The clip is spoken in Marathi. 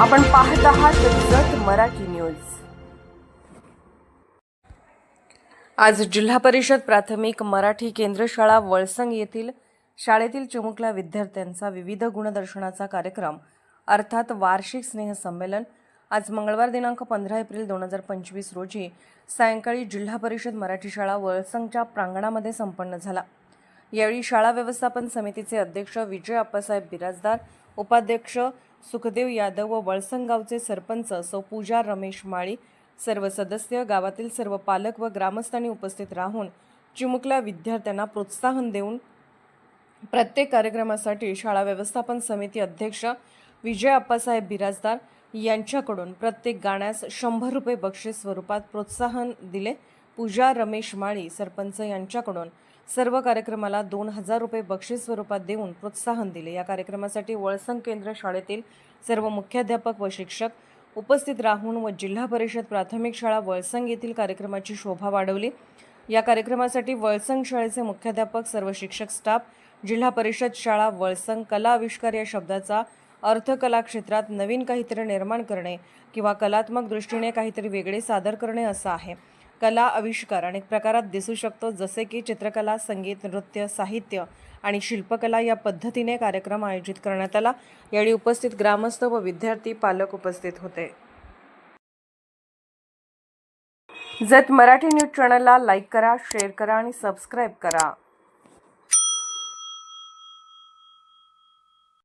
आपण पाहत आहात जत मराठी न्यूज. आज जिल्हा परिषद प्राथमिक मराठी केंद्र शाळा वळसंग येथील शाळेतील चिमुकल्या विद्यार्थ्यांचा विविध गुणदर्शनाचा कार्यक्रम अर्थात वार्षिक स्नेहसंमेलन आज मंगळवार दिनांक पंधरा एप्रिल दोन हजार पंचवीस रोजी सायंकाळी जिल्हा परिषद मराठी शाळा वळसंगच्या प्रांगणामध्ये संपन्न झाला. यावेळी शाळा व्यवस्थापन समितीचे अध्यक्ष विजय अप्पासाहेब बिराजदार उपाध्यक्ष सुखदेव यादव व वळसंगावचे सरपंच सौ पूजा रमेश माळी सर्व सदस्य गावातील सर्व पालक व ग्रामस्थांनी उपस्थित राहून चिमुकल्या विद्यार्थ्यांना प्रोत्साहन देऊन प्रत्येक कार्यक्रमासाठी शाळा व्यवस्थापन समिती अध्यक्ष विजय अप्पासाहेब बिराजदार यांच्याकडून प्रत्येक गाण्यास शंभर रुपये बक्षीस स्वरूपात प्रोत्साहन दिले. पूजा रमेश माळी सरपंच यांच्याकडून सर्व कार्यक्रमाला दोन हजार रुपये बक्षीस स्वरूपात देऊन प्रोत्साहन दिले. या कार्यक्रमासाठी वळसंग केंद्र शाळेतील सर्व मुख्याध्यापक व शिक्षक उपस्थित राहून व जिल्हा परिषद प्राथमिक शाळा वळसंग येथील कार्यक्रमाची शोभा वाढवली. या कार्यक्रमासाठी वळसंग शाळेचे मुख्याध्यापक सर्व शिक्षक स्टाफ जिल्हा परिषद शाळा वळसंग कला आविष्कार या शब्दाचा अर्थ कला क्षेत्रात नवीन काहीतरी निर्माण करणे किंवा कलात्मक दृष्टीने काहीतरी वेगळे सादर करणे असं आहे. कला आविष्कार अनेक प्रकारात दिसू शकतो जसे की चित्रकला संगीत नृत्य साहित्य आणि शिल्पकला या पद्धतीने कार्यक्रम आयोजित करण्यात आला. यावेळी उपस्थित ग्रामस्थ व विद्यार्थी पालक उपस्थित होते. जत मराठी न्यूज चॅनलला लाईक करा शेअर करा आणि सबस्क्राईब करा.